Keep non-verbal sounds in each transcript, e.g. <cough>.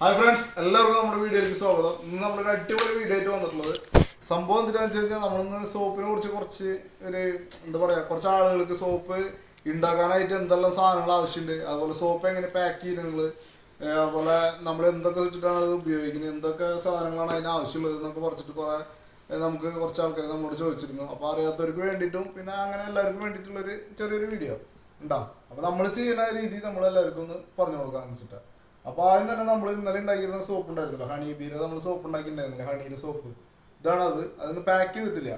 Hi friends എല്ലാവർക്കും നമ്മുടെ വീഡിയോയിലേക്ക് സ്വാഗതം. ഇന്ന് നമ്മളൊരു അടിപൊളി വീഡിയോ ആയിട്ട് വന്നിട്ടുള്ളത് സംഭവം എന്താണെന്ന് വെച്ച് കഴിഞ്ഞാൽ നമ്മളിന്ന് സോപ്പിനെ കുറിച്ച് കുറച്ച് ഒരു എന്താ പറയുക കുറച്ച് ആളുകൾക്ക് സോപ്പ് ഉണ്ടാക്കാനായിട്ട് എന്തെല്ലാം സാധനങ്ങൾ ആവശ്യമുണ്ട് അതുപോലെ സോപ്പ് എങ്ങനെ പാക്ക് ചെയ്യുന്നത് നിങ്ങൾ അതുപോലെ നമ്മൾ എന്തൊക്കെ വെച്ചിട്ടാണ് അത് ഉപയോഗിക്കുന്നത് എന്തൊക്കെ സാധനങ്ങളാണ് അതിന് ആവശ്യമുള്ളത് എന്നൊക്കെ കുറച്ചിട്ട് കുറേ നമുക്ക് കുറച്ച് ആൾക്കാർ നമ്മളോട് ചോദിച്ചിരുന്നു. അപ്പോൾ അറിയാത്തവർക്ക് വേണ്ടിയിട്ടും പിന്നെ അങ്ങനെ എല്ലാവർക്കും വേണ്ടിയിട്ടുള്ളൊരു ചെറിയൊരു വീഡിയോ ഉണ്ടാവും അപ്പോൾ നമ്മൾ ചെയ്യുന്ന രീതി നമ്മളെല്ലാവർക്കും ഒന്ന് പറഞ്ഞു കൊടുക്കാൻ വെച്ചിട്ടാണ് അപ്പോൾ ആദ്യം തന്നെ നമ്മൾ ഇന്നലെ ഉണ്ടാക്കിയിരുന്ന സോപ്പ് ഉണ്ടായിരുന്നല്ലോ ഹണി ബീര് നമ്മൾ സോപ്പ് ഉണ്ടാക്കിയിട്ടുണ്ടായിരുന്നില്ല ഹണിയുടെ സോപ്പ് ഇതാണ് അത്. അതൊന്ന് പാക്ക് ചെയ്തിട്ടില്ല.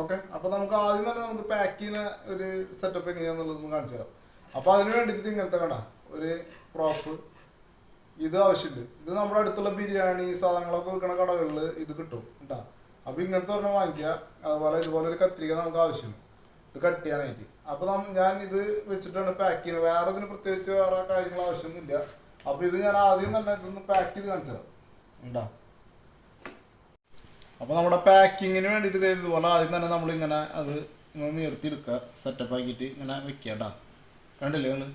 ഓക്കെ അപ്പോൾ നമുക്ക് ആദ്യം തന്നെ നമുക്ക് പാക്ക് ചെയ്യുന്ന ഒരു സെറ്റപ്പ് എങ്ങനെയാണെന്നുള്ളത് കാണിച്ചു തരാം. അപ്പോൾ അതിന് വേണ്ടിയിട്ട് ഇങ്ങനത്തെ കണ്ട ഒരു പ്രോപ്പ് ഇത് ആവശ്യമുണ്ട് ഇത് നമ്മുടെ അടുത്തുള്ള ബിരിയാണി സാധനങ്ങളൊക്കെ വിൽക്കുന്ന കടകളിൽ ഇത് കിട്ടും കേട്ടോ. അപ്പോൾ ഇങ്ങനത്തെ ഒരെണ്ണം വാങ്ങിക്കുക. അതുപോലെ ഇതുപോലെ ഒരു കത്രിക നമുക്ക് ആവശ്യമുണ്ട് ഇത് കട്ട് ചെയ്യാനായിട്ട്. നമ്മ ഞാൻ ഇത് വെച്ചിട്ടാണ് പാക്ക് ചെയ്യുന്നത്. വേറെ ഇതിന് പ്രത്യേകിച്ച് വേറെ കാര്യങ്ങൾ ആവശ്യമൊന്നുമില്ല. അപ്പോൾ ഇത് ഞാൻ ആദ്യം തന്നെ ഇതൊന്ന് പാക്ക് ചെയ്ത് കാണിച്ചു തരാം ഉണ്ടോ? അപ്പോൾ നമ്മുടെ പാക്കിങ്ങിന് വേണ്ടിയിട്ട് ഇതുപോലെ ആദ്യം തന്നെ നമ്മൾ ഇങ്ങനെ അത് ഇങ്ങനെ നിർത്തിയെടുക്കുക. സെറ്റപ്പ് ആക്കിയിട്ട് ഇങ്ങനെ വെക്കുക കേട്ടോ കണ്ടില്ലേ നിങ്ങൾ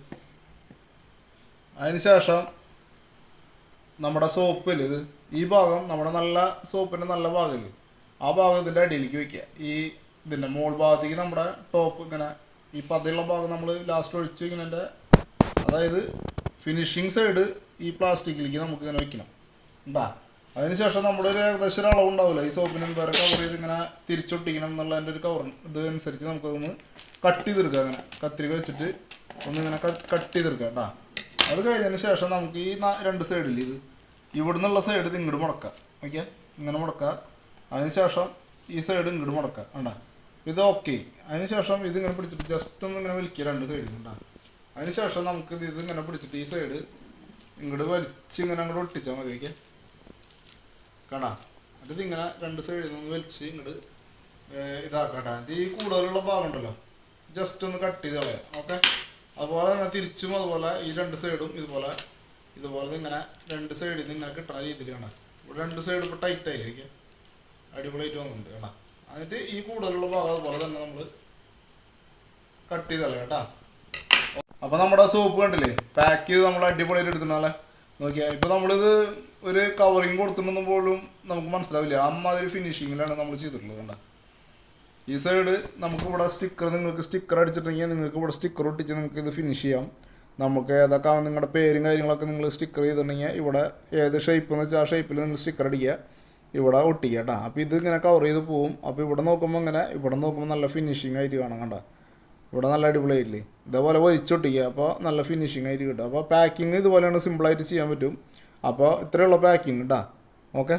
അതിന് ശേഷം നമ്മുടെ സോപ്പിൽ ഇത് ഈ ഭാഗം നമ്മുടെ നല്ല സോപ്പിന്റെ നല്ല ഭാഗമില്ല ആ ഭാഗം ഇതിന്റെ അടിയിലേക്ക് വെക്കുക. ഈ ഇതിന്റെ മോൾ ഭാഗത്തേക്ക് നമ്മുടെ ടോപ്പ് ഇങ്ങനെ ഈ പതയുള്ള ഭാഗം നമ്മൾ ലാസ്റ്റ് ഒഴിച്ച് ഇങ്ങനെ അതായത് ഫിനിഷിങ് സൈഡ് ഈ പ്ലാസ്റ്റിക്കിലേക്ക് നമുക്ക് ഇങ്ങനെ വെക്കണം. ഉണ്ടാ അതിനുശേഷം നമ്മുടെ ഒരു ഏകദേശം ഒരു അളവ് ഉണ്ടാവില്ല? ഈ സോപ്പിന് എന്തോരം കവർ ചെയ്ത് ഇങ്ങനെ തിരിച്ചൊട്ടിക്കണം എന്നുള്ളതിന്റെ ഒരു കവർ ഇത് അനുസരിച്ച് നമുക്കതൊന്ന് കട്ട് ചെയ്തെടുക്കുക അങ്ങനെ. കത്രിക വെച്ചിട്ട് ഒന്ന് ഇങ്ങനെ കട്ട് ചെയ്തെടുക്കുക കേട്ടോ അത് കഴിഞ്ഞതിന് ശേഷം നമുക്ക് ഈ രണ്ട് സൈഡിൽ ഇത്? ഇവിടെ നിന്നുള്ള സൈഡ് ഇങ്ങോട്ട് മുടക്കാം. ഓക്കെ? ഇങ്ങനെ മുടക്കുക അതിനുശേഷം ഈ സൈഡ് ഇങ്ങോട്ട് മുടക്കുക വേണ്ട ഇത് ഓക്കെ അതിനുശേഷം ഇത് ഇങ്ങനെ പിടിച്ചിട്ട് ജസ്റ്റ് ഒന്ന് ഇങ്ങനെ വലിക്കുക രണ്ട് സൈഡിൽ ഉണ്ടാ അതിനുശേഷം നമുക്ക് ഇത് ഇങ്ങനെ പിടിച്ചിട്ട് ഈ സൈഡ് ഇങ്ങോട്ട് വലിച്ച് ഇങ്ങനെ അങ്ങോട്ട് ഒട്ടിച്ചാൽ മതി ഓക്കെ കാണാ അത് ഇങ്ങനെ രണ്ട് സൈഡിൽ നിന്ന് വലിച്ച് ഇങ്ങോട്ട് ഇതാക്കട്ടെ. ഈ കൂടുതലുള്ള ഭാഗം ഉണ്ടല്ലോ. ജസ്റ്റ് ഒന്ന് കട്ട് ചെയ്ത് കളയാം ഓക്കെ അതുപോലെ തന്നെ തിരിച്ചും അതുപോലെ ഈ രണ്ട് സൈഡും ഇതുപോലെ ഇതുപോലെ ഇങ്ങനെ രണ്ട് സൈഡിൽ നിന്ന് ഇങ്ങനെ കിട്ടുന്ന രീതിയിൽ കാണാം ഇവിടെ രണ്ട് സൈഡ് ഇപ്പോൾ ടൈറ്റ് ആയിരിക്കും അടിപൊളിയായിട്ട് വന്നിട്ടുണ്ട് കേട്ടോ എന്നിട്ട് ഈ കൂടുതലുള്ള ഭാഗം അതുപോലെ തന്നെ നമ്മൾ കട്ട് ചെയ്ത് കളയാം കേട്ടോ? അപ്പോൾ നമ്മുടെ സോപ്പ് കണ്ടില്ലേ? പാക്ക് ചെയ്ത് നമ്മൾ അടിപൊളിയായിട്ട് എടുത്തിട്ടുണ്ടാളെ നോക്കിയാൽ ഇപ്പോൾ നമ്മളിത് ഒരു കവറിങ് കൊടുത്തിട്ടൊന്നും പോലും നമുക്ക് മനസ്സിലാവില്ല. അമ്മാതിരി ഫിനിഷിങ്ങിലാണ് നമ്മൾ ചെയ്തിട്ടുള്ളത് കണ്ട? ഈ സൈഡ് നമുക്ക് ഇവിടെ സ്റ്റിക്കർ നിങ്ങൾക്ക് സ്റ്റിക്കർ അടിച്ചിട്ടുണ്ടെങ്കിൽ നിങ്ങൾക്ക് ഇവിടെ സ്റ്റിക്കർ ഒട്ടിച്ച് നിങ്ങൾക്ക് ഇത് ഫിനിഷ് ചെയ്യാം. നമുക്ക് ഏതൊക്കെ നിങ്ങളുടെ പേരും കാര്യങ്ങളൊക്കെ നിങ്ങൾ സ്റ്റിക്കർ ചെയ്തിട്ടുണ്ടെങ്കിൽ ഇവിടെ ഏത് ഷേപ്പ് എന്ന് വെച്ചാൽ ആ ഷേപ്പിൽ നിങ്ങൾ സ്റ്റിക്കർ അടിക്കുക. ഇവിടെ ഒട്ടിക്കുക കേട്ടോ. അപ്പോൾ ഇത് ഇങ്ങനെ കവർ ചെയ്ത് പോവും. അപ്പോൾ ഇവിടെ നോക്കുമ്പോൾ ഇങ്ങനെ ഇവിടെ നോക്കുമ്പോൾ നല്ല ഫിനിഷിംഗ് ആയിട്ട് കാണാം കണ്ട? ഇവിടെ നല്ല അടിപൊളിയായില്ലേ? ഇതേപോലെ വലിച്ചൊട്ടിക്കുക അപ്പോൾ നല്ല ഫിനിഷിംഗ് ആയിട്ട് കിട്ടും. അപ്പോൾ പാക്കിങ് ഇതുപോലെയാണ് സിമ്പിളായിട്ട് ചെയ്യാൻ പറ്റും. അപ്പോൾ ഇത്രയുള്ള പാക്കിങ് കേട്ടോ ഓക്കെ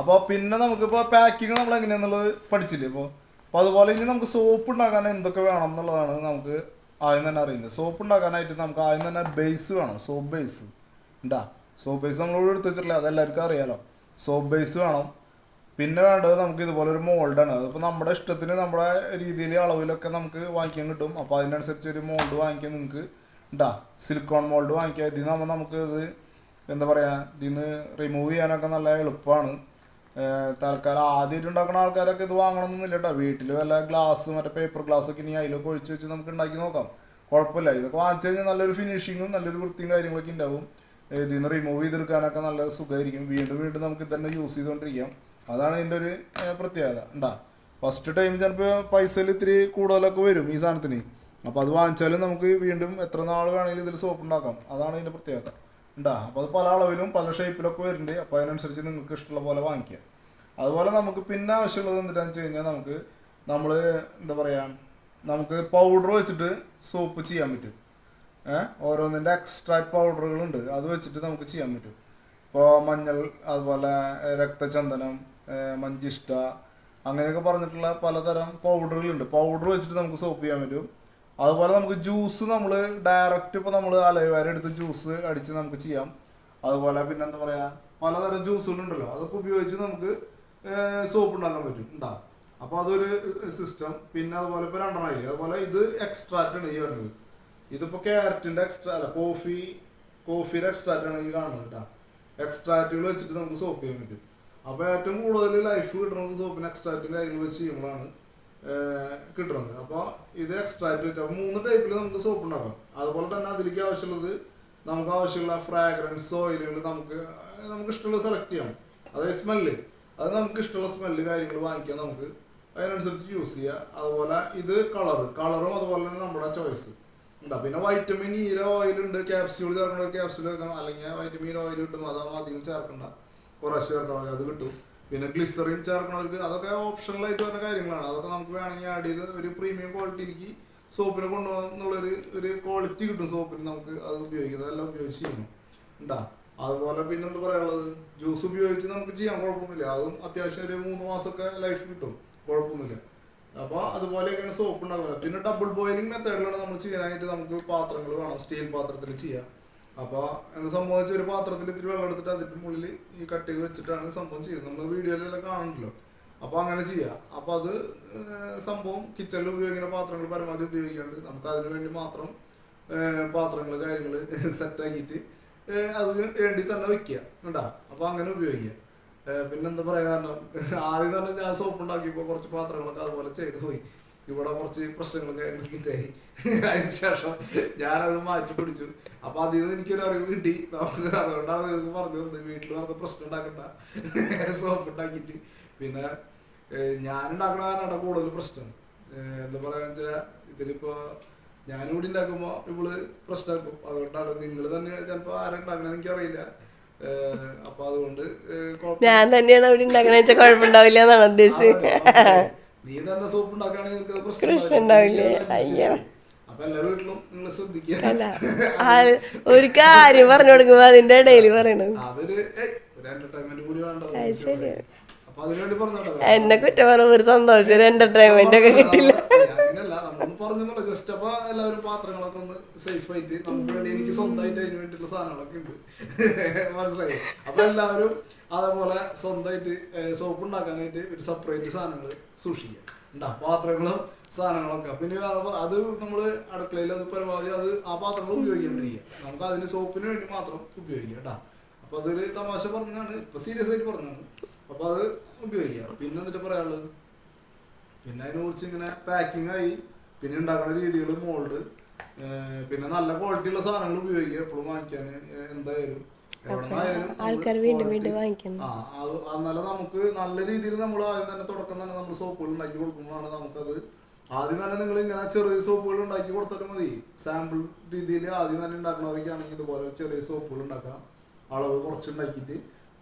അപ്പോൾ പിന്നെ നമുക്കിപ്പോൾ പാക്കിങ് നമ്മൾ എങ്ങനെയാണെന്നുള്ളത് പഠിച്ചില്ലേ? ഇപ്പോൾ അപ്പോൾ അതുപോലെ ഇനി നമുക്ക് സോപ്പ് ഉണ്ടാക്കാൻ എന്തൊക്കെ വേണം എന്നുള്ളതാണ് നമുക്ക് ആദ്യം തന്നെ അറിയുന്നത്. സോപ്പ് ഉണ്ടാക്കാനായിട്ട് നമുക്ക് ആദ്യം തന്നെ ബേസ് വേണം. സോപ്പ് ബേസ് ഉണ്ടാ സോപ്പ് ബേസ് നമ്മൾ ഇവിടെ എടുത്ത് വെച്ചിട്ടില്ല. അതെല്ലാവർക്കും അറിയാലോ. സോപ്പ് ബേസ് വേണം. പിന്നെ വേണ്ടത് നമുക്ക് ഇതുപോലെ ഒരു മോൾഡാണ്. അതിപ്പോൾ നമ്മുടെ ഇഷ്ടത്തിന് നമ്മുടെ രീതിയിൽ അളവിലൊക്കെ നമുക്ക് വാങ്ങിക്കാൻ കിട്ടും. അപ്പോൾ അതിനനുസരിച്ച് ഒരു മോൾഡ് വാങ്ങിക്കാൻ നിങ്ങൾക്ക് ഉണ്ടാ സിലിക്കോൺ മോൾഡ് വാങ്ങിക്കുക ഇതിൽ നിന്ന് നമുക്ക് ഇത് എന്താ പറയുക ഇതിൽ നിന്ന് റിമൂവ് ചെയ്യാനൊക്കെ നല്ല എളുപ്പമാണ് തൽക്കാലം ആദ്യമായിട്ട് ഉണ്ടാക്കുന്ന ആൾക്കാരൊക്കെ ഇത് വാങ്ങണമെന്നൊന്നുമില്ല കേട്ടോ വീട്ടിൽ വല്ല ഗ്ലാസ് മറ്റേ പേപ്പർ ഗ്ലാസ് ഒക്കെ ഇനി അതിലൊക്കെ ഒഴിച്ച് വെച്ച് നമുക്ക് ഉണ്ടാക്കി നോക്കാം. കുഴപ്പമില്ല. ഇതൊക്കെ വാങ്ങിച്ചു കഴിഞ്ഞാൽ നല്ലൊരു ഫിനിഷിങ്ങും നല്ലൊരു വൃത്തിയും കാര്യങ്ങളൊക്കെ ഉണ്ടാവും. ഇതിൽ നിന്ന് റിമൂവ് ചെയ്തെടുക്കാനൊക്കെ നല്ല സുഖമായിരിക്കും വീണ്ടും വീണ്ടും നമുക്ക് ഇത് തന്നെ യൂസ് ചെയ്തുകൊണ്ടിരിക്കാം അതാണ് ഇതിന്റെ ഒരു പ്രത്യേകത. ഉണ്ടാ ഫസ്റ്റ് ടൈം ചിലപ്പോൾ പൈസയിൽ ഇത്തിരി കൂടുതലൊക്കെ വരും ഈ സാധനത്തിന്. അപ്പോൾ അത് വാങ്ങിച്ചാലും നമുക്ക് വീണ്ടും എത്ര നാൾ വേണമെങ്കിലും ഇതിൽ സോപ്പ് ഉണ്ടാക്കാം. അതാണ് ഇതിന്റെ പ്രത്യേകത. ഉണ്ടാ അപ്പോൾ അത് പല അളവിലും പല ഷേപ്പിലൊക്കെ വരുന്നുണ്ട്. അപ്പോൾ അതിനനുസരിച്ച് നിങ്ങൾക്ക് ഇഷ്ടമുള്ള പോലെ വാങ്ങിക്കാം അതുപോലെ നമുക്ക് പിന്നെ ആവശ്യമുള്ളത് എന്താണെന്ന് വെച്ച് കഴിഞ്ഞാൽ നമുക്ക് നമ്മൾ എന്താ പറയുക നമുക്ക് പൗഡർ വെച്ചിട്ട് സോപ്പ് ചെയ്യാൻ പറ്റും. ഏഹ് ഓരോന്നിന്റെ എക്സ്ട്രാ പൗഡറുകളുണ്ട് അത് വെച്ചിട്ട് നമുക്ക് ചെയ്യാൻ പറ്റും. ഇപ്പോൾ മഞ്ഞൾ അതുപോലെ രക്തചന്ദനം മഞ്ചിഷ്ട അങ്ങനെയൊക്കെ പറഞ്ഞിട്ടുള്ള പലതരം പൗഡറുകളുണ്ട്. പൗഡർ വെച്ചിട്ട് നമുക്ക് സോപ്പ് ചെയ്യാൻ പറ്റും. അതുപോലെ നമുക്ക് ജ്യൂസ് നമ്മൾ ഡയറക്റ്റ് ഇപ്പോൾ നമ്മൾ അലവേര എടുത്ത് ജ്യൂസ് അടിച്ച് നമുക്ക് ചെയ്യാം. അതുപോലെ പിന്നെ എന്താ പറയുക പലതരം ജ്യൂസുകളുണ്ടല്ലോ അതൊക്കെ ഉപയോഗിച്ച് നമുക്ക് സോപ്പ് ഉണ്ടാക്കാൻ പറ്റും. ഉണ്ടാകും അപ്പോൾ അതൊരു സിസ്റ്റം പിന്നെ അതുപോലെ ഇപ്പോൾ രണ്ടെണ്ണമായില്ലേ അതുപോലെ ഇത് എക്സ്ട്രാക്റ്റ് ആണ് ഈ വരുന്നത്. ഇതിപ്പോൾ ക്യാരറ്റിന്റെ എക്സ്ട്രാ അല്ല കോഫി കോഫിയുടെ എക്സ്ട്രാക്റ്റ് ആണെങ്കിൽ കാണുന്നത് കേട്ടോ. എക്സ്ട്രാക്റ്റുകൾ വെച്ചിട്ട് നമുക്ക് സോപ്പ് ചെയ്യാൻ പറ്റും. അപ്പോൾ ഏറ്റവും കൂടുതൽ ലൈഫ് കിട്ടുന്നത് സോപ്പിന് എക്സ്ട്രാക്റ്റും കാര്യങ്ങൾ വെച്ച് ചെയ്യുമ്പോഴാണ് കിട്ടുന്നത് അപ്പോൾ ഇത് എക്സ്ട്രാക്റ്റ് വെച്ച് അപ്പോൾ മൂന്ന് ടൈപ്പിൽ നമുക്ക് സോപ്പ് ഉണ്ടാക്കാം. അതുപോലെ തന്നെ അതിലേക്ക് ആവശ്യമുള്ളത് നമുക്ക് ആവശ്യമുള്ള ഫ്രാഗ്രൻസ് ഓയിലുകൾ നമുക്ക് നമുക്ക് ഇഷ്ടമുള്ള സെലക്ട് ചെയ്യാം. അതായത് സ്മെല്ല് അത് നമുക്ക് ഇഷ്ടമുള്ള സ്മെല്ല് കാര്യങ്ങൾ വാങ്ങിക്കാൻ നമുക്ക്. അതിനനുസരിച്ച് യൂസ് ചെയ്യുക അതുപോലെ ഇത് കളർ കളറും അതുപോലെ തന്നെ നമ്മുടെ ചോയ്സ് ഉണ്ടാ പിന്നെ വൈറ്റമിൻ ഈര ഓയിലുണ്ട് ക്യാപ്സ്യൂൾ ചേർക്കേണ്ട ഒരു ക്യാപ്സ്യൂൾ ചേർക്കാം അല്ലെങ്കിൽ വൈറ്റമിൻ ഓയിൽ കിട്ടും അത് അധികം ചേർക്കണ്ട. കുറച്ച് ചേർത്താൽ മതി അത് കിട്ടും. പിന്നെ ഗ്ലിസറിൻ ചേർക്കണവർക്ക് അതൊക്കെ ഓപ്ഷണലായിട്ട് വരുന്ന കാര്യങ്ങളാണ്. അതൊക്കെ നമുക്ക് വേണമെങ്കിൽ ആഡ് ചെയ്ത് ഒരു പ്രീമിയം ക്വാളിറ്റിക്ക് സോപ്പിനെ കൊണ്ടുപോകാന്നുള്ളൊരു ഒരു ക്വാളിറ്റി കിട്ടും സോപ്പിന് നമുക്ക് അത് ഉപയോഗിക്കുന്നത്. അതെല്ലാം ഉപയോഗിച്ച് ചെയ്യണം ഉണ്ടാ? അതുപോലെ പിന്നെ എന്താ പറയാനുള്ളത്? ജ്യൂസ് ഉപയോഗിച്ച് നമുക്ക് ചെയ്യാൻ കുഴപ്പമൊന്നുമില്ല. അതും അത്യാവശ്യം ഒരു മൂന്ന് മാസമൊക്കെ ലൈഫ് കിട്ടും. കുഴപ്പമൊന്നുമില്ല. അപ്പോൾ അതുപോലെയൊക്കെയാണ് സോപ്പ് ഉണ്ടാകുന്നത് പിന്നെ ഡബിൾ ബോയിലിംഗ് മെത്തേഡിലാണ് നമ്മൾ ചെയ്യാനായിട്ട് നമുക്ക് പാത്രങ്ങൾ വേണം. സ്റ്റീൽ പാത്രത്തിൽ ചെയ്യാം. അപ്പോൾ എന്നെ സംഭവിച്ച ഒരു പാത്രത്തിൽ ഇത്തിരി വെള്ളം എടുത്തിട്ട് അതിന്റെ മുകളിൽ ഈ കട്ട് ചെയ്ത് വെച്ചിട്ടാണ് സംഭവം ചെയ്യുന്നത്. നമ്മൾ വീഡിയോയിലെല്ലാം കാണണല്ലോ അപ്പോൾ അങ്ങനെ ചെയ്യാം. അപ്പോൾ അത് സംഭവം കിച്ചണിൽ ഉപയോഗിക്കുന്ന പാത്രങ്ങൾ പരമാവധി ഉപയോഗിക്കാണ്ട് നമുക്ക് അതിന് വേണ്ടി മാത്രം പാത്രങ്ങൾ കാര്യങ്ങൾ സെറ്റാക്കിയിട്ട് <laughs> അത് വേണ്ടി തന്നെ വെക്കുക കണ്ടാ? അപ്പോൾ അങ്ങനെ ഉപയോഗിക്കുക പിന്നെന്താ പറയാ കാരണം <laughs> ആദ്യം തന്നെ ഞാൻ സോപ്പ് ഉണ്ടാക്കിയപ്പോൾ കുറച്ച് പാത്രങ്ങളൊക്കെ അതുപോലെ ചെയ്തു പോയി. ഇവിടെ കുറച്ച് പ്രശ്നങ്ങളൊക്കെ എനിക്ക് ഉണ്ടായി അതിനുശേഷം ഞാനത് മാറ്റി പിടിച്ചു. അപ്പൊ അതിൽ നിന്ന് എനിക്കൊരു അറിവ് കിട്ടി. നമുക്ക് അതുകൊണ്ടാണ് നിങ്ങൾക്ക് പറഞ്ഞു തന്നത് വീട്ടിൽ വെറുതെ പ്രശ്നം ഉണ്ടാക്കണ്ട. സോപ്പ് ഉണ്ടാക്കിയിട്ട്. പിന്നെ ഞാൻ ഉണ്ടാക്കണ കാരണമാണ് കൂടുതൽ പ്രശ്നം. എന്താ പറയാ വെച്ചാൽ ഇതിലിപ്പോ ഞാനിവിടെ ഉണ്ടാക്കുമ്പോൾ ഇവൾ പ്രശ്നമാക്കും. അതുകൊണ്ടാണ് നിങ്ങൾ തന്നെ ചിലപ്പോൾ ആരുണ്ടാക്കണമെന്ന് എനിക്കറിയില്ല അപ്പൊ അതുകൊണ്ട് ഞാൻ തന്നെയാണ് അവിടെ ഉണ്ടാക്കണ വെച്ചാൽ കുഴപ്പമുണ്ടാവില്ല എന്നാണ് ഉദ്ദേശിച്ചത്. നീ തന്നെ സോപ്പ് ഉണ്ടാക്കുകയാണെങ്കിൽ പ്രശ്നം ഉണ്ടാവില്ലേ? അയ്യോ. അല്ല ഒരു കാര്യം പറഞ്ഞു കൊടുക്കുമ്പോ അതിന്റെ ഇടയിൽ പറയണത് എന്നെ കുറ്റം പറഞ്ഞ ഒരു സന്തോഷം ഒരു എന്റർടൈൻമെന്റ് ഒക്കെ കിട്ടില്ല. പറഞ്ഞൊന്നുമില്ല ജസ്റ്റ് അപ്പൊ എല്ലാവരും പാത്രങ്ങളൊക്കെ ഒന്ന് സേഫ് ആയിട്ട് നമുക്ക് വേണ്ടി എനിക്ക് സ്വന്തമായിട്ട് അതിന് വേണ്ടിയിട്ടുള്ള സാധനങ്ങളൊക്കെ ഉണ്ട്. <laughs> മനസ്സിലായി? അപ്പൊ എല്ലാവരും അതേപോലെ സ്വന്തമായിട്ട് സോപ്പ് ഉണ്ടാക്കാനായിട്ട് ഒരു സെപ്പറേറ്റ് സാധനങ്ങൾ സൂക്ഷിക്കുക. ഉണ്ടാ പാത്രങ്ങളും സാധനങ്ങളൊക്കെ. പിന്നെ വേറെ അത് നമ്മൾ അടുക്കളയിൽ അത് പരമാവധി അത് ആ പാത്രങ്ങൾ ഉപയോഗിക്കേണ്ടിരിക്കുക നമുക്ക് അതിന് സോപ്പിന് വേണ്ടി മാത്രം ഉപയോഗിക്കുക കേട്ടാ. അപ്പൊ അതൊരു തമാശ പറഞ്ഞാണ് ഇപ്പൊ സീരിയസ് ആയിട്ട് പറഞ്ഞാണ് അപ്പൊ അത് ഉപയോഗിക്കുക. പിന്നെ എന്നിട്ട് പറയാനുള്ളത്? പിന്നെ അതിനെ കുറിച്ച് ഇങ്ങനെ പാക്കിംഗ് ആയി പിന്നെ ഉണ്ടാക്കുന്ന രീതികൾ മോൾഡ് പിന്നെ നല്ല ക്വാളിറ്റി ഉള്ള സാധനങ്ങൾ ഉപയോഗിക്കുക. എപ്പോഴും വാങ്ങിക്കാൻ എന്തായാലും ആൾക്കാർ വീണ്ടും വീണ്ടും വാങ്ങിക്കുന്നു. എന്നാലും നമുക്ക് നല്ല രീതിയിൽ നമ്മൾ ആദ്യം തന്നെ തുടക്കം തന്നെ നമ്മൾ സോപ്പുകൾ ഉണ്ടാക്കി കൊടുക്കുമ്പോഴാണ് നമുക്കത് ആദ്യം തന്നെ നിങ്ങൾ ഇങ്ങനെ ചെറിയ സോപ്പുകൾ ഉണ്ടാക്കി കൊടുത്താലും മതി. സാമ്പിൾ രീതിയിൽ ആദ്യം തന്നെ ഉണ്ടാക്കുന്നവർക്കാണെങ്കിൽ ഇതുപോലെ ചെറിയ സോപ്പുകൾ ഉണ്ടാക്കാം. അളവ് കുറച്ച് ഉണ്ടാക്കിയിട്ട്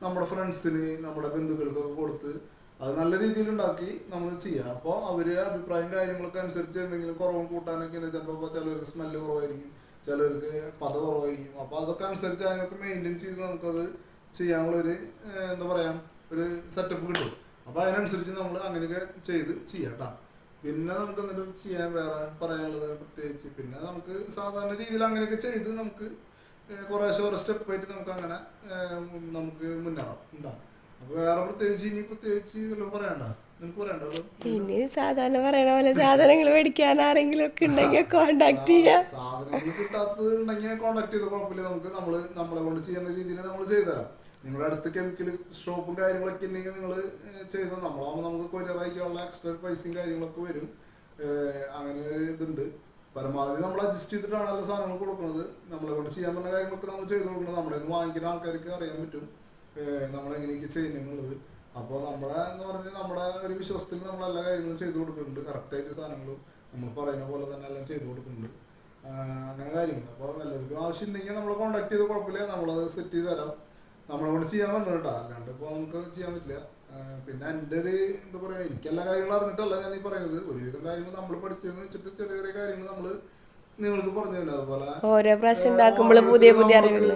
നമ്മുടെ ഫ്രണ്ട്സിന് നമ്മുടെ ബന്ധുക്കൾക്കൊക്കെ കൊടുത്ത് അത് നല്ല രീതിയിൽ ഉണ്ടാക്കി നമ്മൾ ചെയ്യാം. അപ്പോൾ അവർ അഭിപ്രായം കാര്യങ്ങളൊക്കെ അനുസരിച്ച് എന്തെങ്കിലും കുറവും കൂട്ടാനൊക്കെ ചിലപ്പോൾ ചിലവർക്ക് സ്മെല്ല് കുറവായിരിക്കും. ചിലവർക്ക് പത കുറവായിരിക്കും. അപ്പോൾ അതൊക്കെ അനുസരിച്ച് അതിനൊക്കെ മെയിന്റെയിൻ ചെയ്ത് നമുക്കത് ചെയ്യാനുള്ള ഒരു എന്താ പറയാ ഒരു സെറ്റപ്പ് കിട്ടും. അപ്പോൾ അതിനനുസരിച്ച് നമ്മൾ അങ്ങനെയൊക്കെ ചെയ്ത് ചെയ്യാം കേട്ടോ പിന്നെ നമുക്ക് എന്തെങ്കിലും ചെയ്യാൻ വേറെ പറയാനുള്ളത് പ്രത്യേകിച്ച്? പിന്നെ നമുക്ക് സാധാരണ രീതിയിൽ അങ്ങനെയൊക്കെ ചെയ്ത് നമുക്ക് കുറേശ്ശെ സ്റ്റെപ്പ് സ്റ്റെപ്പായിട്ട് നമുക്ക് അങ്ങനെ നമുക്ക് മുന്നേറാം. അപ്പോൾ വേറെ പ്രത്യേകിച്ച് ഇനി പ്രത്യേകിച്ച് വല്ലതും പറയണ്ട. നിനക്ക് പറയണ്ടോ ഇനി സാധാരണ പറയണ പോലെ സാധനങ്ങൾ മേടിക്കാൻ ആരെങ്കിലും ഒക്കെ ഉണ്ടെങ്കിൽ കോണ്ടാക്ട് ചെയ്യാം. സാധനങ്ങൾ കിട്ടാത്തത് ഉണ്ടെങ്കിൽ കോണ്ടാക്ട് ചെയ്ത കുഴപ്പമില്ല. നമുക്ക് നമ്മൾ നമ്മളെ കൊണ്ട് ചെയ്യുന്ന രീതിയിൽ നമ്മൾ ചെയ്തുതരാം. നിങ്ങളുടെ അടുത്ത് കെമിക്കൽ ഷോപ്പും കാര്യങ്ങളൊക്കെ ഉണ്ടെങ്കിൽ നിങ്ങൾ ചെയ്ത. നമ്മളാകുമ്പോൾ നമുക്ക് കൊരിയർ അയക്കാനുള്ള എക്സ്ട്രാ പൈസയും കാര്യങ്ങളൊക്കെ വരും. അങ്ങനെ ഒരു ഇതുണ്ട്. പരമാവധി നമ്മൾ അഡ്ജസ്റ്റ് ചെയ്തിട്ടാണ് എല്ലാ സാധനങ്ങൾ കൊടുക്കുന്നത്. നമ്മളെ കൊണ്ട് ചെയ്യാൻ പറ്റുന്ന കാര്യങ്ങളൊക്കെ നമ്മൾ ചെയ്ത് കൊടുക്കുന്നത് നമ്മുടെ നിന്ന് വാങ്ങിക്കുന്ന ആൾക്കാർക്ക് അറിയാൻ പറ്റും. നമ്മളെങ്ങനെയൊക്കെ ചെയ്യുന്നുള്ളത്. അപ്പോൾ നമ്മളെ എന്ന് പറഞ്ഞാൽ നമ്മുടെ ഒരു വിശ്വാസത്തിൽ നമ്മൾ എല്ലാ കാര്യങ്ങളും ചെയ്തു കൊടുക്കുന്നുണ്ട്. കറക്റ്റായിട്ട് സാധനങ്ങളും നമ്മൾ പറയുന്ന പോലെ തന്നെ എല്ലാം ചെയ്തു കൊടുക്കുന്നുണ്ട്. അങ്ങനെ കാര്യങ്ങൾ അപ്പോൾ എല്ലാവർക്കും ആവശ്യം ഉണ്ടെങ്കിൽ നമ്മളെ കോൺടാക്ട് ചെയ്ത് കുഴപ്പമില്ല. നമ്മളത് സെറ്റ് ചെയ്ത് തരാം. നമ്മളെ കൊണ്ട് ചെയ്യാൻ പറ്റും കേട്ടോ. അല്ലാണ്ട് ഇപ്പോൾ നമുക്ക് ചെയ്യാൻ പറ്റില്ല. പിന്നെ എന്റെ ഒരു എന്താ പറയുക എനിക്ക് എല്ലാ കാര്യങ്ങളും അറിഞ്ഞിട്ടല്ല ഞാൻ ഈ പറയുന്നത്. ഒരുവിധം കാര്യങ്ങൾ നമ്മൾ പഠിച്ചതെന്ന് വെച്ചിട്ട് ചെറിയ ചെറിയ കാര്യങ്ങൾ നമ്മൾ ഓരോ പ്രാവശ്യം ഉണ്ടാക്കുമ്പോൾ പുതിയ പുതിയ അറിവുകൾ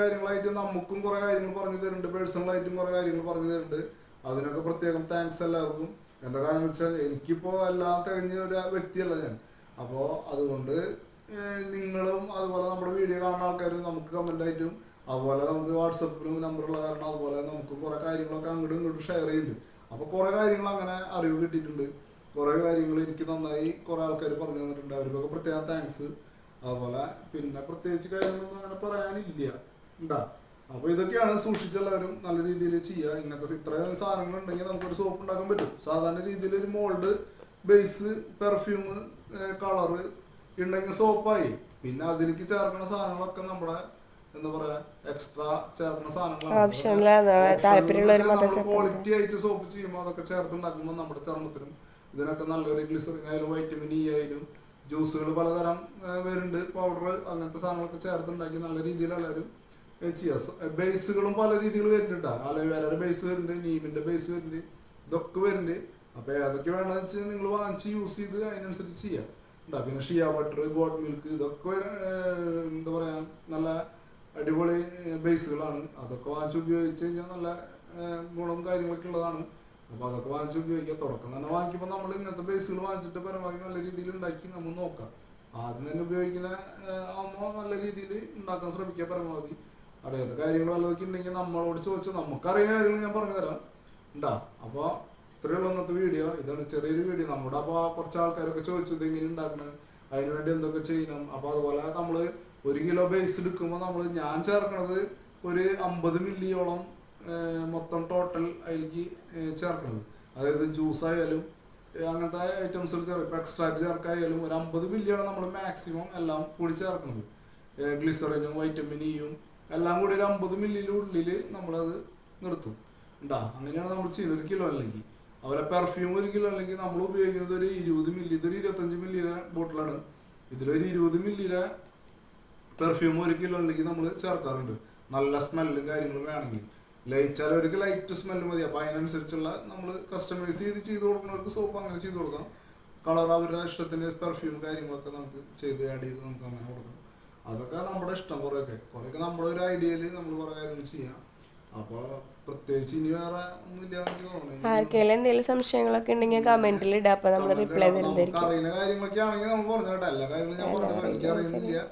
കാര്യങ്ങളായിട്ടും നമുക്കും കുറെ കാര്യങ്ങൾ പറഞ്ഞു തരുന്നുണ്ട് പേഴ്സണൽ ആയിട്ടും കുറെ കാര്യങ്ങൾ പറഞ്ഞു തരുന്നുണ്ട്. അതിനൊക്കെ പ്രത്യേകം താങ്ക്സ് എല്ലാവർക്കും. എന്താ കാരണം വെച്ചാൽ എനിക്കിപ്പോ എല്ലാം തികഞ്ഞ ഒരു വ്യക്തിയല്ല ഞാൻ. അപ്പോൾ അതുകൊണ്ട് നിങ്ങളും അതുപോലെ നമ്മുടെ വീഡിയോ കാണുന്ന ആൾക്കാരും നമുക്ക് കമന്റ് ആയിട്ടും അതുപോലെ നമുക്ക് വാട്സപ്പിലും നമ്പറുള്ള കാരണം അതുപോലെ നമുക്ക് കുറെ കാര്യങ്ങളൊക്കെ അങ്ങോട്ടും ഇങ്ങോട്ടും ഷെയർ ചെയ്യുന്നുണ്ട്. അപ്പോൾ കുറെ കാര്യങ്ങൾ അങ്ങനെ അറിവ് കിട്ടിയിട്ടുണ്ട്. കുറെ കാര്യങ്ങൾ എനിക്ക് നന്നായി കുറെ ആൾക്കാർ പറഞ്ഞു തന്നിട്ടുണ്ട്. അവർക്കൊക്കെ പ്രത്യേകം താങ്ക്സ് അതുപോലെ പിന്നെ പ്രത്യേകിച്ച് കാര്യങ്ങളൊന്നും അങ്ങനെ പറയാനില്ല. ഉണ്ടാ? അപ്പൊ ഇതൊക്കെയാണ് സൂക്ഷിച്ചെല്ലാവരും നല്ല രീതിയിൽ ചെയ്യുക ഇങ്ങനത്തെ ഇത്രയും സാധനങ്ങൾ ഉണ്ടെങ്കിൽ നമുക്കൊരു സോപ്പ് ഉണ്ടാക്കാൻ പറ്റും. സാധാരണ രീതിയിൽ ഒരു മോൾഡ് ബേസ് പെർഫ്യൂം കളറ് ഉണ്ടെങ്കിൽ സോപ്പായി പിന്നെ അതിലേക്ക് ചേർക്കുന്ന സാധനങ്ങളൊക്കെ നമ്മുടെ എന്താ പറയാ എക്സ്ട്രാ ചേർക്കുന്ന സാധനങ്ങളാണ്. ക്വാളിറ്റി ആയിട്ട് സോപ്പ് ചെയ്യുമ്പോൾ അതൊക്കെ ചേർത്തുണ്ടാക്കുമ്പോൾ നമ്മുടെ ചർമ്മത്തിനും ഇതിനൊക്കെ നല്ലൊരു ഗ്ലിസറിൻ ആയാലും വൈറ്റമിൻ ഇ ആയാലും ജ്യൂസുകൾ പലതരം വരുന്നുണ്ട്. പൗഡർ അങ്ങനത്തെ സാധനങ്ങളൊക്കെ ചേർത്തുണ്ടാക്കി നല്ല രീതിയിൽ എല്ലാവരും ചെയ്യാം. ബേസുകളും പല രീതികൾ വരുന്നുണ്ട്. അലോവേരയുടെ ബേസ് വരുന്നുണ്ട് നീമിന്റെ ബേസ് വരുന്നുണ്ട് ഇതൊക്കെ വരുന്നുണ്ട്. അപ്പൊ ഏതൊക്കെ വേണമെന്ന് വെച്ചാൽ നിങ്ങൾ വാങ്ങിച്ച് യൂസ് ചെയ്ത് അതിനനുസരിച്ച് ചെയ്യാം. ഉണ്ടാ പിന്നെ ഷിയ ബട്ടർ ഗോഡ് മിൽക്ക് ഇതൊക്കെ എന്താ പറയാ നല്ല അടിപൊളി ബേസുകളാണ് അതൊക്കെ വാങ്ങിച്ച് ഉപയോഗിച്ച് കഴിഞ്ഞാൽ നല്ല ഗുണവും ഗുണം കാര്യങ്ങളൊക്കെ ഉള്ളതാണ്. അപ്പൊ അതൊക്കെ വാങ്ങിച്ച് ഉപയോഗിക്കുക തുടക്കം തന്നെ വാങ്ങിക്കുമ്പോൾ നമ്മൾ ഇങ്ങനത്തെ ബേസുകൾ വാങ്ങിച്ചിട്ട് പരമാവധി നല്ല രീതിയിൽ ഉണ്ടാക്കി നമ്മൾ നോക്കാം. ആദ്യം തന്നെ ഉപയോഗിക്കുന്ന ആകുമ്പോൾ നല്ല രീതിയിൽ ഉണ്ടാക്കാൻ ശ്രമിക്കുക പരമാവധി. അറിയാത്ത കാര്യങ്ങൾ വല്ലതൊക്കെ ഉണ്ടെങ്കിൽ നമ്മളോട് ചോദിച്ചു നമുക്കറിയുന്ന കാര്യങ്ങൾ ഞാൻ പറഞ്ഞു തരാം. ഉണ്ടാ? അപ്പോൾ ഇത്രയുള്ള ഇന്നത്തെ വീഡിയോ ഇതാണ് ചെറിയൊരു വീഡിയോ നമ്മുടെ അപ്പോൾ കുറച്ച് ആൾക്കാരൊക്കെ ചോദിച്ചത് എങ്ങനെ ഉണ്ടാക്കുന്നത് അതിനുവേണ്ടി എന്തൊക്കെ ചെയ്യണം? അപ്പോൾ അതുപോലെ നമ്മൾ ഒരു കിലോ ബേസ് എടുക്കുമ്പോൾ നമ്മൾ ഞാൻ ചേർക്കണത് ഒരു അമ്പത് മില്ലിയോളം മൊത്തം ടോട്ടൽ അതിലേക്ക് ചേർക്കുന്നത്. അതായത് ജ്യൂസ് ആയാലും അങ്ങനത്തെ ഐറ്റംസിൽ ചേർക്കും. ഇപ്പോൾ എക്സ്ട്രാക്ട് ചേർക്കായാലും ഒരു അമ്പത് മില്ലിയാണ് നമ്മൾ മാക്സിമം എല്ലാം കൂടി ചേർക്കുന്നത്. ഗ്ലിസറിനും വൈറ്റമിൻ ഇയും എല്ലാം കൂടി ഒരു അമ്പത് മില്ലിയുടെ ഉള്ളിൽ നമ്മളത് നിർത്തും. ഉണ്ടാ അങ്ങനെയാണ് നമ്മൾ ചെയ്യുന്നത് ഒരു കിലോ അല്ലെങ്കിൽ അതുപോലെ പെർഫ്യൂം ഒരു കിലോ അല്ലെങ്കിൽ നമ്മൾ ഉപയോഗിക്കുന്നത് ഒരു ഇരുപത് മില്ലി ഇതൊരു ഇരുപത്തഞ്ച് മില്ലിയുടെ ബോട്ടിലാണ് ഇതിലൊരു ഇരുപത് മില്ലിയുടെ പെർഫ്യൂം ഒരു കിലോ അല്ലെങ്കിൽ നമ്മൾ ചേർക്കാറുണ്ട്. നല്ല സ്മെല്ലും കാര്യങ്ങളും വേണമെങ്കിൽ. ലയിച്ചാൽ അവർക്ക് ലൈറ്റ് സ്മെല്ല് മതി. അപ്പോൾ അതിനനുസരിച്ചുള്ള നമ്മൾ കസ്റ്റമൈസ് ചെയ്ത് ചെയ്ത് കൊടുക്കുന്നവർക്ക് സോപ്പ് അങ്ങനെ ചെയ്ത് കൊടുക്കാം. കളർ അവരുടെ ഇഷ്ടത്തിന് പെർഫ്യൂം കാര്യങ്ങളൊക്കെ നമുക്ക് ചെയ്ത് ആഡ് ചെയ്ത് നമുക്ക് അങ്ങനെ കൊടുക്കാം. അതൊക്കെ നമ്മുടെ ഇഷ്ടം കുറേയൊക്കെ. കുറേയൊക്കെ നമ്മുടെ ഒരു ഐഡിയയിൽ നമ്മൾ കുറേ കാര്യങ്ങൾ ചെയ്യാം. അപ്പോൾ പ്രത്യേകിച്ച് ഇനി വേറെ ആർക്കെങ്കിലും എന്തെങ്കിലും സംശയങ്ങളൊക്കെ ഉണ്ടെങ്കിൽ കമന്റിൽ ഇടാം. അപ്പൊ നമ്മൾ റിപ്ലൈ തരുന്നതായിരിക്കും അറിയുന്ന കാര്യങ്ങളൊക്കെ ആണെങ്കിൽ നമ്മൾ പറഞ്ഞു കേട്ടോ. എല്ലാ കാര്യങ്ങളും ഞാൻ പറഞ്ഞു എനിക്ക്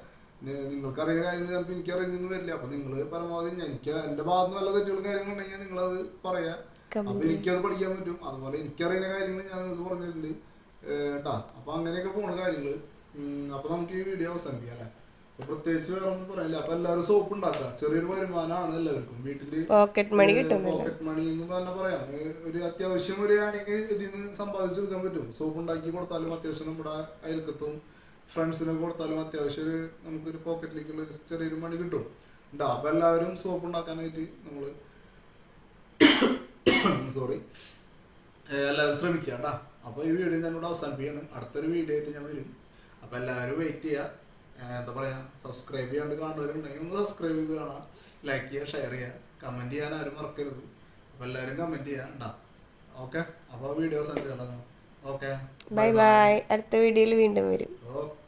അറിയുന്നില്ല നി- നിങ്ങൾക്ക് കാര്യങ്ങൾ ചിലപ്പോൾ എനിക്ക് അറിയുന്നൊന്നും വരില്ല. അപ്പൊ നിങ്ങൾ പരമാവധി എനിക്ക് എന്റെ ഭാഗത്ത് നല്ല തെറ്റുകളും കാര്യങ്ങളുണ്ടെങ്കിൽ നിങ്ങൾ അത് പറയാം. അപ്പൊ എനിക്കത് പഠിക്കാൻ പറ്റും. അതുപോലെ എനിക്കറിയുന്ന കാര്യങ്ങൾ ഞാൻ നിങ്ങൾക്ക് പറഞ്ഞിട്ടുണ്ട്. കേട്ടാ അപ്പൊ അങ്ങനെയൊക്കെ പോണ കാര്യങ്ങൾ അപ്പൊ നമുക്ക് ഈ വീഡിയോ അവസാനിപ്പിക്കാം അല്ലെ? പ്രത്യേകിച്ച് വേറെ ഒന്നും പറയാനില്ല. അപ്പൊ എല്ലാവരും സോപ്പ് ഉണ്ടാക്കാം ചെറിയൊരു വരുമാനമാണ് എല്ലാവർക്കും. വീട്ടിൽ പോക്കറ്റ് മണി പോക്കറ്റ് മണി എന്ന് തന്നെ പറയാം. ഒരു അത്യാവശ്യം വരികയാണെങ്കിൽ ഇതിൽ നിന്ന് സമ്പാദിച്ചു എടുക്കാൻ പറ്റും. സോപ്പ് ഉണ്ടാക്കി കൊടുത്താലും അത്യാവശ്യം നമ്മുടെ അയൽക്കത്തും ഫ്രണ്ട്സിനൊക്കെ കൊടുത്താലും അത്യാവശ്യം ഒരു നമുക്കൊരു പോക്കറ്റിലേക്കുള്ള ഒരു ചെറിയൊരു മണി കിട്ടും. ഉണ്ട്. അപ്പം എല്ലാവരും സോപ്പ് ഉണ്ടാക്കാനായിട്ട് നമ്മൾ സോറി എല്ലാവരും ശ്രമിക്കുക കേട്ടാ. അപ്പോൾ ഈ വീഡിയോ ഞാനിവിടെ അവസാനിപ്പിക്കുകയാണ്. അടുത്തൊരു വീഡിയോ ആയിട്ട് ഞാൻ വരും. അപ്പോൾ എല്ലാവരും വെയിറ്റ് ചെയ്യുക. എന്താ പറയുക സബ്സ്ക്രൈബ് ചെയ്യാണ്ട് കാണുന്നവരുണ്ടെങ്കിൽ ഒന്ന് സബ്സ്ക്രൈബ് ചെയ്ത് കാണാം. ലൈക്ക് ചെയ്യുക ഷെയർ ചെയ്യുക. കമന്റ് ചെയ്യാൻ ആരും മറക്കരുത്. അപ്പോൾ എല്ലാവരും കമന്റ് ചെയ്യുക ഉണ്ടാ ഓക്കെ അപ്പോൾ വീഡിയോ അവസാനിപ്പിക്കാം ഓക്കെ ബൈ ബൈ അടുത്ത വീഡിയോയിൽ വീണ്ടും വരും. Okay